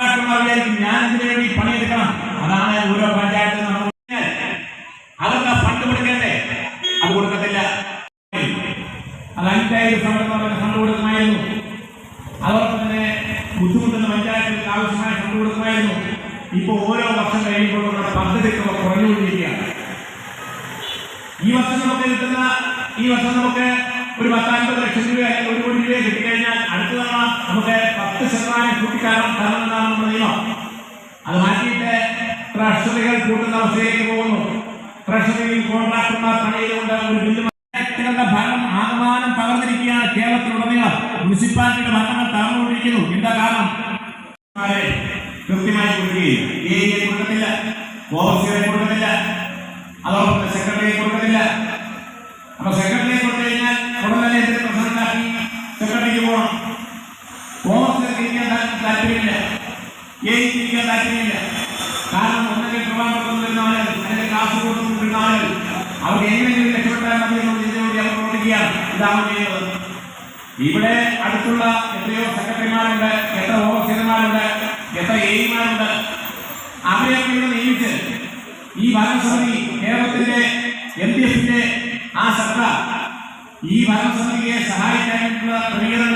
ഞാൻ ഇതിനു വേണ്ടി പണിയെടുക്കണം. അതാണ് ഓരോ പഞ്ചായത്തിൽ അതൊക്കെ ഫണ്ട് കൊടുക്കണ്ടേ? അത് കൊടുക്കത്തില്ല. അത് അഞ്ചായിരം സംഘടന ഫണ്ട് കൊടുക്കുമായിരുന്നു. അതോടൊപ്പം തന്നെ ബുദ്ധിമുട്ടുന്ന ആവശ്യമായ ഫണ്ട് കൊടുക്കുമായിരുന്നു. ഇപ്പൊ ഓരോ വർഷം കഴിയുമ്പോൾ നമ്മുടെ പദ്ധതികൾ കുറഞ്ഞുകൊണ്ടിരിക്കുകയാണ്. ഈ വർഷം നമുക്ക് കിട്ടുന്ന ഈ വർഷം നമുക്ക് ഒരു പത്തൻപത് ലക്ഷം രൂപ ഒരു കോടി രൂപ കിട്ടിക്കഴിഞ്ഞാൽ അടുത്ത തവണ നമുക്ക് പത്ത് ശതമാനം കൂട്ടിക്കാരണം തരണമെന്നാണ് നമ്മുടെ നിയമം അത് മാറ്റിയിട്ട് ട്രഷറികൾ കൂട്ടുന്ന അവസ്ഥയിലേക്ക് പോകുന്നു. ട്രഷറിയിൽ കോൺട്രാക്ടർമാർ പണിയിലുകൊണ്ട് ഒരു ബില്ല് ഭരണം ആകമാനം പകർന്നിരിക്കുകയാണ് കേരളത്തിലുടനീളം. മുനിസിപ്പാലിറ്റിയുടെ ഭരണങ്ങൾ തകർന്നുകൊണ്ടിരിക്കുന്നു. എന്താ കാരണം? കൃത്യമായി കൊടുക്കുകയില്ല. ഏരിയയെ കൊടുക്കത്തില്ല. ഓഫീസുകളെ കൊടുക്കത്തില്ല. അതോടൊപ്പം സെക്രട്ടറിയെ സെക്രട്ടറിക്ക് പോകണം ഓവർസിയർക്ക് ഇരിക്കാൻ താ- താല്പര്യമില്ല. ഏരിയക്ക് ഇരിക്കാൻ താല്പര്യമില്ല. കാരണം ഒന്നെങ്കിൽ ട്രിവാൻഡ്രത്ത് വരുന്ന ആളുകൾ അല്ലെങ്കിൽ കാസർഗോഡ് നിന്ന് വരുന്ന ആളുകൾ. അവർക്ക് എങ്ങനെയെങ്കിലും രക്ഷപ്പെട്ടാൽ മതി ചിന്തയോടെ അവർ പ്രവർത്തിക്കുകയാണ്. ഇതാണ് ചെയ്യുന്നത്. ഇവിടെ അടുത്തുള്ള എത്രയോ സെക്രട്ടറിമാരുണ്ട് എത്ര ഓഫീസർമാരുണ്ട് എത്ര എയിമാരുണ്ട് അവരെയൊക്കെ ഇവിടെ നിയമിച്ച് ഈ ഭരണസമിതി കേരളത്തിന്റെ എൽ ഡി എഫിന്റെ ആ സർക്കാർ ഈ ഭരണസമിതിയെ സഹായിക്കാനുള്ള അതിന്